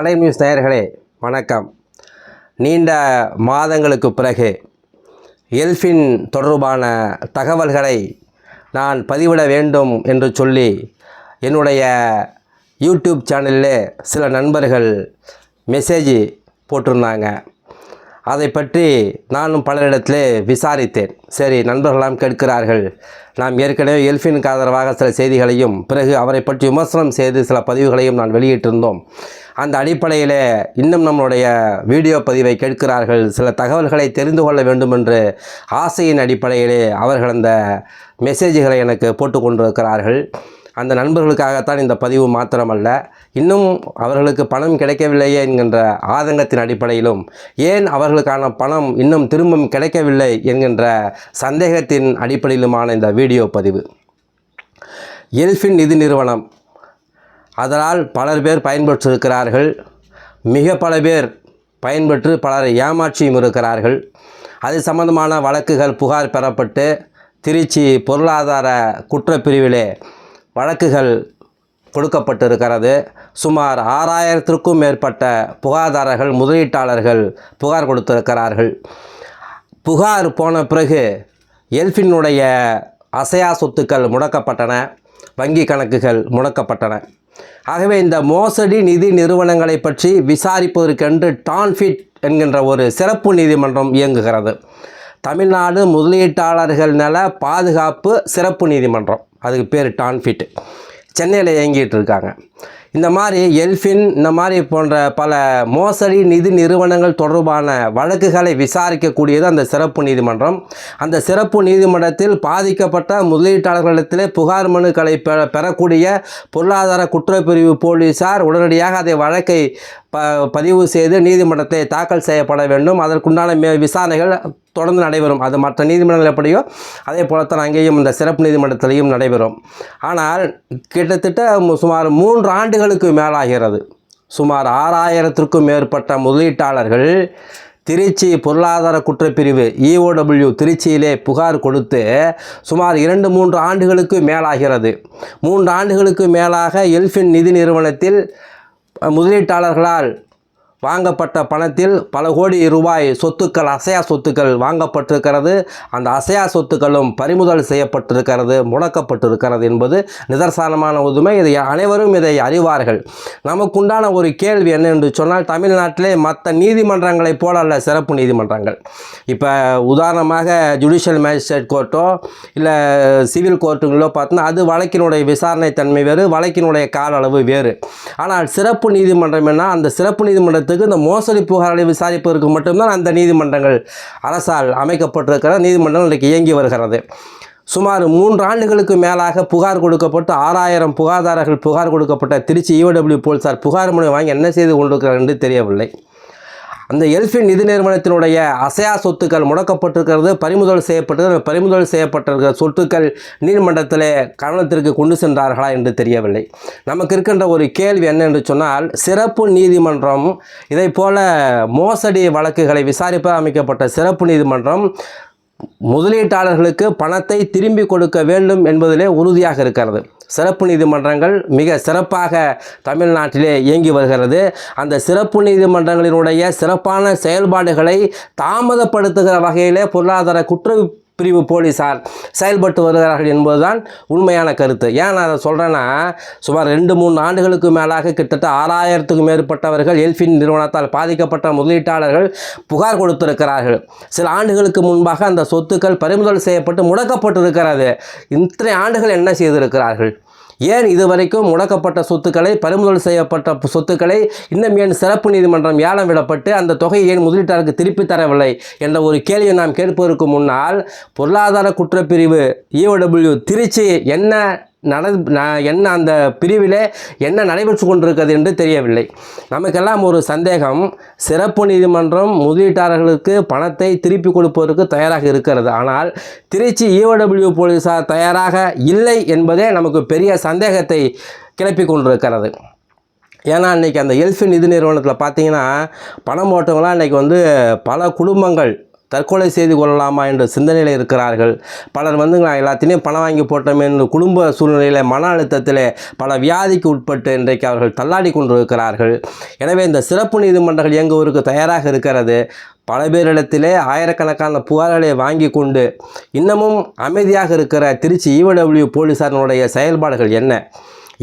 கடை நியூஸ் நேயர்களே வணக்கம். நீண்ட மாதங்களுக்கு பிறகு எல்ஃபின் தொடர்பான தகவல்களை நான் பதிவிட வேண்டும் என்று சொல்லி என்னுடைய யூடியூப் சேனலில் சில நண்பர்கள் மெசேஜ் போட்டிருந்தாங்க. அதை பற்றி நானும் பலரிடத்திலே விசாரித்தேன். சரி நண்பர்களாம் கேட்கிறார்கள். நாம் ஏற்கனவே எல்ஃபினுக்கு ஆதரவாக சில செய்திகளையும் பிறகு அவரை பற்றி விமர்சனம் செய்து சில பதிவுகளையும் நான் வெளியிட்டிருந்தோம். அந்த அடிப்படையில் இன்னும் நம்மளுடைய வீடியோ பதிவை கேட்கிறார்கள். சில தகவல்களை தெரிந்து கொள்ள வேண்டும் என்று ஆசையின் அடிப்படையிலே அவர்கள் அந்த மெசேஜ்களை எனக்கு போட்டு கொண்டிருக்கிறார்கள் அந்த நண்பர்களுக்காகத்தான் இந்த பதிவு மாத்திரமல்ல இன்னும் அவர்களுக்கு பணம் கிடைக்கவில்லையே என்கின்ற ஆதங்கத்தின் அடிப்படையிலும் ஏன் அவர்களுக்கான பணம் இன்னும் திரும்பவும் கிடைக்கவில்லை என்கின்ற சந்தேகத்தின் அடிப்படையிலுமான இந்த வீடியோ பதிவு. எல்ஃபின் நிதி நிறுவனம். அதனால் பலர் பேர் பயன்பெற்றிருக்கிறார்கள். மிக பல பேர் பயன்பெற்று பலரை ஏமாற்றியும் இருக்கிறார்கள். அது சம்பந்தமான வழக்குகள் புகார் பெறப்பட்டு திருச்சி பொருளாதார குற்றப்பிரிவிலே வழக்குகள் கொடுக்கப்பட்டிருக்கிறது. சுமார் ஆறாயிரத்திற்கும் மேற்பட்ட புகார்தாரர்கள் முதலீட்டாளர்கள் புகார் கொடுத்திருக்கிறார்கள். புகார் போன பிறகு எல்ஃபினுடைய அசையா சொத்துக்கள் முடக்கப்பட்டன வங்கி கணக்குகள் முடக்கப்பட்டன. ஆகவே இந்த மோசடி நிதி நிறுவனங்களை பற்றி விசாரிப்பதற்கென்று டான்ஃபிட் என்கின்ற ஒரு சிறப்பு நீதிமன்றம் இயங்குகிறது. தமிழ்நாடு முதலீட்டாளர்கள் நல பாதுகாப்பு சிறப்பு நீதிமன்றம். அதுக்கு பேர் டான்ஃபிட் சென்னையில் இயங்கிட்டு இருக்காங்க இந்த மாதிரி எல்ஃபின் இந்த மாதிரி போன்ற பல மோசடி நிதி நிறுவனங்கள் தொடர்பான வழக்குகளை விசாரிக்கக்கூடியது அந்த சிறப்பு நீதிமன்றம். அந்த சிறப்பு நீதிமன்றத்தில் பாதிக்கப்பட்ட முதலீட்டாளர்களிடத்திலே புகார் மனுக்களை பெற பெறக்கூடிய பொருளாதார குற்றப்பிரிவு போலீசார் உடனடியாக அதை வழக்கை ப பதிவு செய்து நீதிமன்றத்தை தாக்கல் செய்யப்பட வேண்டும். அதற்குண்டான மே விசாரணைகள் தொடர்ந்து நடைபெறும். அது மற்ற நீதிமன்றங்கள் எப்படியோ அதே போலத்தான் அங்கேயும் இந்த சிறப்பு நீதிமன்றத்திலையும் நடைபெறும். ஆனால் கிட்டத்தட்ட சுமார் மூன்று ஆண்டுகளுக்கு மேலாகிறது. சுமார் ஆறாயிரத்திற்கும் மேற்பட்ட முதலீட்டாளர்கள் திருச்சி பொருளாதார குற்றப்பிரிவு இஓடபிள்யூ திருச்சியிலே புகார் கொடுத்து சுமார் இரண்டு மூன்று ஆண்டுகளுக்கு மேலாகிறது. மூன்று ஆண்டுகளுக்கு மேலாக எல்ஃபின் நிதி நிறுவனத்தில் முதலீட்டாளர்களால் வாங்கப்பட்ட பணத்தில் பல கோடி ரூபாய் சொத்துக்கள் அசையா சொத்துக்கள் வாங்கப்பட்டிருக்கிறது. அந்த அசையா சொத்துக்களும் பறிமுதல் செய்யப்பட்டிருக்கிறது முடக்கப்பட்டிருக்கிறது என்பது நிதர்சனமான உதுமை. இதை அனைவரும் இதை அறிவார்கள். நமக்குண்டான ஒரு கேள்வி என்ன என்று சொன்னால் தமிழ்நாட்டிலே மற்ற நீதிமன்றங்களைப் போல அல்ல சிறப்பு நீதிமன்றங்கள். இப்போ உதாரணமாக ஜுடிஷியல் மேஜிஸ்ட்ரேட் கோர்ட்டோ இல்லை சிவில் கோர்ட்டுங்களோ பார்த்தோன்னா அது வழக்கினுடைய விசாரணை தன்மை வேறு வழக்கினுடைய கால அளவு வேறு. ஆனால் சிறப்பு நீதிமன்றம் என்ன? அந்த சிறப்பு நீதிமன்றத்துக்கு இந்த மோசடி புகார்களை விசாரிப்பதற்கு மட்டும்தான் அந்த நீதிமன்றங்கள் அரசால் அமைக்கப்பட்டிருக்கிற நீதிமன்றம் இன்றைக்கு இயங்கி வருகிறது. சுமார் மூன்று ஆண்டுகளுக்கு மேலாக புகார் கொடுக்கப்பட்டு ஆறாயிரம் புகார்தாரர்கள் புகார் கொடுக்கப்பட்ட திருச்சி ஈஓடபிள்யூ போலீசார் புகார் மூலம் வாங்கி என்ன செய்து கொண்டிருக்கிறார் என்று தெரியவில்லை. அந்த எல்ஃபின் நிதி நிறுவனத்தினுடைய அசையா சொத்துக்கள் முடக்கப்பட்டிருக்கிறது பறிமுதல் செய்யப்பட்டது பறிமுதல் செய்யப்பட்டிருக்கிற சொத்துக்கள் நீதிமன்றத்தில் கவனத்திற்கு கொண்டு சென்றார்களா என்று தெரியவில்லை. நமக்கு இருக்கின்ற ஒரு கேள்வி என்ன என்று சொன்னால் சிறப்பு நீதிமன்றம் இதை போல மோசடி வழக்குகளை விசாரிப்ப அமைக்கப்பட்ட சிறப்பு நீதிமன்றம் முதலீட்டாளர்களுக்கு பணத்தை திரும்பி கொடுக்க வேண்டும் என்பதிலே உறுதியாக இருக்கிறது. சிறப்பு நீதிமன்றங்கள் மிக சிறப்பாக தமிழ்நாட்டிலே இயங்கி வருகிறது. அந்த சிறப்பு நீதிமன்றங்களினுடைய சிறப்பான செயல்பாடுகளை தாமதப்படுத்துகிற வகையிலே பொருளாதார குற்ற பிரிவு போலீசார் செயல்பட்டு வருகிறார்கள் என்பதுதான் உண்மையான கருத்து. ஏன் நான் அதை சொல்கிறேன்னா சுமார் ரெண்டு மூணு ஆண்டுகளுக்கு மேலாக கிட்டத்தட்ட ஆறாயிரத்துக்கும் மேற்பட்டவர்கள் எல்ஃபின் நிறுவனத்தால் பாதிக்கப்பட்ட முதலீட்டாளர்கள் புகார் கொடுத்திருக்கிறார்கள். சில ஆண்டுகளுக்கு முன்பாக அந்த சொத்துக்கள் பறிமுதல் செய்யப்பட்டு முடக்கப்பட்டிருக்கிறது. இத்தனை ஆண்டுகள் என்ன செய்திருக்கிறார்கள்? ஏன் இதுவரைக்கும் முடக்கப்பட்ட சொத்துக்களை பறிமுதல் செய்யப்பட்ட சொத்துக்களை இன்னும் ஏன் சிறப்பு நீதிமன்றம் ஏலம் விடப்பட்டு அந்த தொகையை ஏன் முதலீட்டாளருக்கு திருப்பி தரவில்லை என்ற ஒரு கேள்வியை நாம் கேட்பதற்கு முன்னால் பொருளாதார குற்றப்பிரிவு இஓடபிள்யூ திருச்சி என்ன நட என்ன அந்த பிரிவிலே என்ன நடைபெற்று கொண்டிருக்கிறது என்று தெரியவில்லை. நமக்கெல்லாம் ஒரு சந்தேகம். சிறப்பு நீதிமன்றம் முதலீட்டாளர்களுக்கு பணத்தை திருப்பி கொடுப்பதற்கு தயாராக இருக்கிறது. ஆனால் திருச்சி இஓடபிள்யூ போலீசார் தயாராக இல்லை என்பதே நமக்கு பெரிய சந்தேகத்தை கிளப்பி கொண்டிருக்கிறது. ஏன்னா இன்றைக்கி அந்த எல்ஃபி நிதி நிறுவனத்தில் பார்த்தீங்கன்னா பணம் போட்டவங்களாம் இன்றைக்கி வந்து பல குடும்பங்கள் தற்கொலை செய்து கொள்ளலாமா என்ற சிந்தனையில் இருக்கிறார்கள். பலர் வந்து நான் எல்லாத்தையும் பணம் வாங்கி போட்டோமே என்று குடும்ப சூழ்நிலையில் மன அழுத்தத்தில் பல வியாதிக்கு உட்பட்டு இன்றைக்கு அவர்கள் தள்ளாடி கொண்டிருக்கிறார்கள். எனவே இந்த சிறப்பு நீதிமன்றங்கள் இயங்குவதற்கு தயாராக இருக்கிறது? பல பேரிடத்திலே ஆயிரக்கணக்கான புகார்களை வாங்கி கொண்டு இன்னமும் அமைதியாக இருக்கிற திருச்சி இடபிள்யூ போலீசாரினுடைய செயல்பாடுகள் என்ன?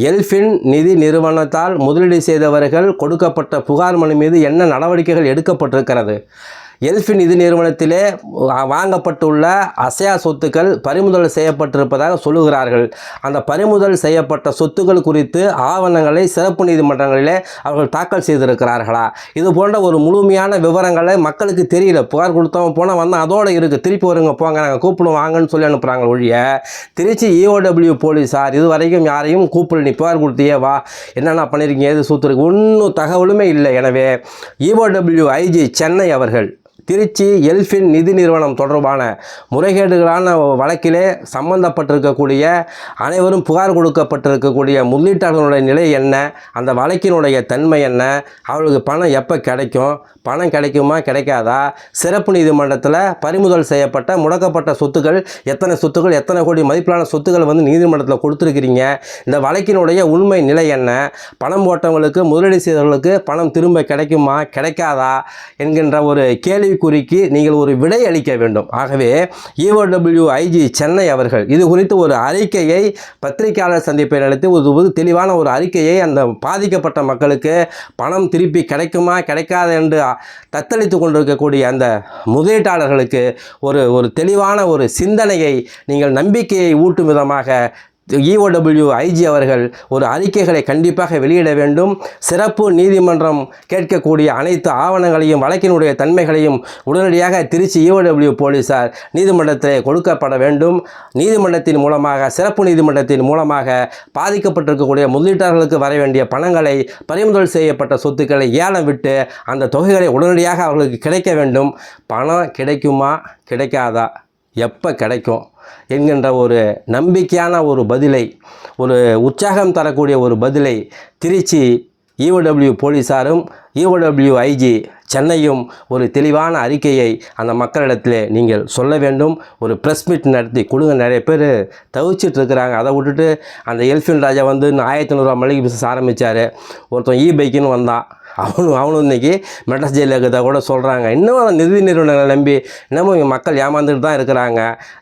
எல்ஃபின் நிதி நிறுவனத்தால் முதலீடு செய்தவர்கள் கொடுக்கப்பட்ட புகார் மனு மீது என்ன நடவடிக்கைகள் எடுக்கப்பட்டிருக்கிறது? எல்ஃபின் நிதி நிறுவனத்திலே வாங்கப்பட்டுள்ள அசையா சொத்துக்கள் பறிமுதல் செய்யப்பட்டிருப்பதாக சொல்லுகிறார்கள். அந்த பறிமுதல் செய்யப்பட்ட சொத்துக்கள் குறித்து ஆவணங்களை சிறப்பு நீதிமன்றங்களிலே அவர்கள் தாக்கல் செய்திருக்கிறார்களா? இது போன்ற ஒரு முழுமையான விவரங்களை மக்களுக்கு தெரியல. புகார் கொடுத்தவங்க போனால் வந்தால் அதோடு இருக்குது திருப்பி வருங்க போங்க நாங்கள் கூப்பிடுவோம் வாங்கன்னு சொல்லி அனுப்புகிறாங்க ஒழிய திருச்சி இஓடபிள்யூ போலீஸார் இது வரைக்கும் யாரையும் கூப்பிடு நீ புகார் கொடுத்தியே வா. என்னென்ன பண்ணியிருக்கீங்க எது சூத்துருக்கு ஒன்றும் தகவலுமே இல்லை. எனவே இஓடபிள்யூ ஐஜி சென்னை அவர்கள். திருச்சி எல்ஃபின் நிதி நிறுவனம் தொடர்பான முறைகேடுகளான வழக்கிலே சம்பந்தப்பட்டிருக்கக்கூடிய அனைவரும் புகார் கொடுக்கப்பட்டிருக்கக்கூடிய முதலீட்டாளர்களுடைய நிலை என்ன? அந்த வழக்கினுடைய தன்மை என்ன? அவர்களுக்கு பணம் எப்போ கிடைக்கும்? பணம் கிடைக்குமா? கிடைக்காதா? சிறப்பு நீதிமன்றத்தில் பறிமுதல் செய்யப்பட்ட முடக்கப்பட்ட சொத்துக்கள் எத்தனை சொத்துக்கள் எத்தனை கோடி மதிப்பிலான சொத்துக்கள் வந்து நீதிமன்றத்தில் கொடுத்துருக்கிறீங்க? இந்த வழக்கினுடைய உண்மை நிலை என்ன? பணம் போட்டவங்களுக்கு முதலீடு செய்தவர்களுக்கு பணம் திரும்ப கிடைக்குமா? கிடைக்காதா? என்கின்ற ஒரு கேள்வி கேள்விக்குறிக்கு நீங்கள் ஒரு விடை அளிக்க வேண்டும். ஆகவே E இஓடபிள்யூ ஐஜி சென்னை அவர்கள் இது குறித்து ஒரு அறிக்கையை பத்திரிகையாளர் சந்திப்பை நடத்தி ஒரு ஒரு தெளிவான ஒரு அறிக்கையை அந்த பாதிக்கப்பட்ட மக்களுக்கு பணம் திருப்பி கிடைக்குமா கிடைக்காது என்று தத்தளித்து கொண்டிருக்கக்கூடிய அந்த முதலீட்டாளர்களுக்கு ஒரு ஒரு தெளிவான ஒரு சிந்தனையை நீங்கள் நம்பிக்கையை ஊட்டும் விதமாக இஓடபிள்யூ ஐஜி அவர்கள் ஒரு அறிக்கைகளை கண்டிப்பாக வெளியிட வேண்டும். சிறப்பு நீதிமன்றம் கேட்கக்கூடிய அனைத்து ஆவணங்களையும் வழக்கினுடைய தன்மைகளையும் உடனடியாக திருச்சி இஓடபிள்யூ போலீசார் நீதிமன்றத்தில் கொடுக்கப்பட வேண்டும். நீதிமன்றத்தின் மூலமாக சிறப்பு நீதிமன்றத்தின் மூலமாக பாதிக்கப்பட்டிருக்கக்கூடிய முதலீட்டாளர்களுக்கு வர வேண்டிய பணங்களை பறிமுதல் செய்யப்பட்ட சொத்துக்களை ஏலம் விட்டு அந்த தொகைகளை உடனடியாக அவர்களுக்கு கிடைக்க வேண்டும். பணம் கிடைக்குமா? கிடைக்காதா? எப்போ கிடைக்கும் என்கின்ற ஒரு நம்பிக்கையான ஒரு பதிலை ஒரு உற்சாகம் தரக்கூடிய ஒரு பதிலை திருச்சி இஓடபிள்யூ போலீஸாரும் இஓடபிள்யூ ஐஜி சென்னையும் ஒரு தெளிவான அறிக்கையை அந்த மக்களிடத்தில் நீங்கள் சொல்ல வேண்டும். ஒரு ப்ரெஸ் மீட் நடத்தி கொடுங்க நிறைய பேர் தவிச்சிட்டு இருக்கிறாங்க. அதை விட்டுட்டு அந்த எல்ஃபின் ராஜா வந்து ஆயிரத்தி நூறுரூவா மளிகை பிஸ்னஸ் ஆரம்பித்தார் ஒருத்தன் இ பைக்குன்னு வந்தான். அவனும் அவனும் இன்னைக்கு மெட்ராஸ் ஜெயிலில் இருக்கிறதா கூட சொல்கிறாங்க இன்னும் அந்த நிதி நிறுவனங்களை நம்பி இன்னமும் மக்கள் ஏமாந்துட்டு தான் இருக்கிறாங்க.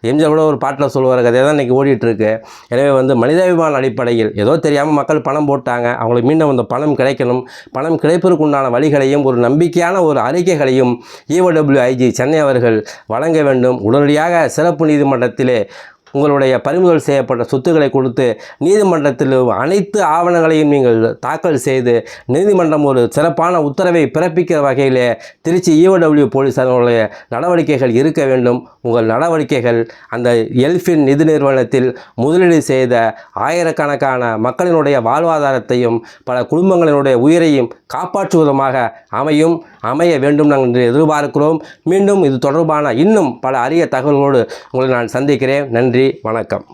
எம்ஜிஆர் கூட ஒரு பாட்டில் சொல்லுவார் கதை தான் இன்றைக்கி ஓடிட்டுருக்கு. எனவே வந்து மனிதாபிமான அடிப்படையில் ஏதோ தெரியாமல் மக்கள் பணம் போட்டாங்க. அவங்களுக்கு மீண்டும் அந்த பணம் கிடைக்கணும். பணம் கிடைப்பதற்கு உண்டான வழிகளையும் ஒரு நம்பிக்கையான ஒரு அறிக்கைகளையும் இஓடபிள்யூஐஜி சென்னை அவர்கள் வழங்க வேண்டும். உடனடியாக சிறப்பு நீதிமன்றத்திலே உங்களுடைய பறிமுதல் செய்யப்பட்ட சொத்துக்களை கொடுத்து நீதிமன்றத்தில் அனைத்து ஆவணங்களையும் நீங்கள் தாக்கல் செய்து நீதிமன்றம் ஒரு சிறப்பான உத்தரவை பிறப்பிக்கிற வகையிலே திருச்சி இஓடபிள்யூ போலீசாருடைய நடவடிக்கைகள் இருக்க வேண்டும். உங்கள் நடவடிக்கைகள் அந்த எல்ஃபின் நிதி நிறுவனத்தில் முதலீடு செய்த ஆயிரக்கணக்கான மக்களினுடைய வாழ்வாதாரத்தையும் பல குடும்பங்களினுடைய உயிரையும் காப்பாற்றுவதமாக அமையும் அமைய வேண்டும் நாங்கள் எதிர்பார்க்கிறோம். மீண்டும் இது தொடர்பான இன்னும் பல அரிய தகவல்களோடு உங்களை நான் சந்திக்கிறேன். நன்றி. நன்றி வணக்கம்.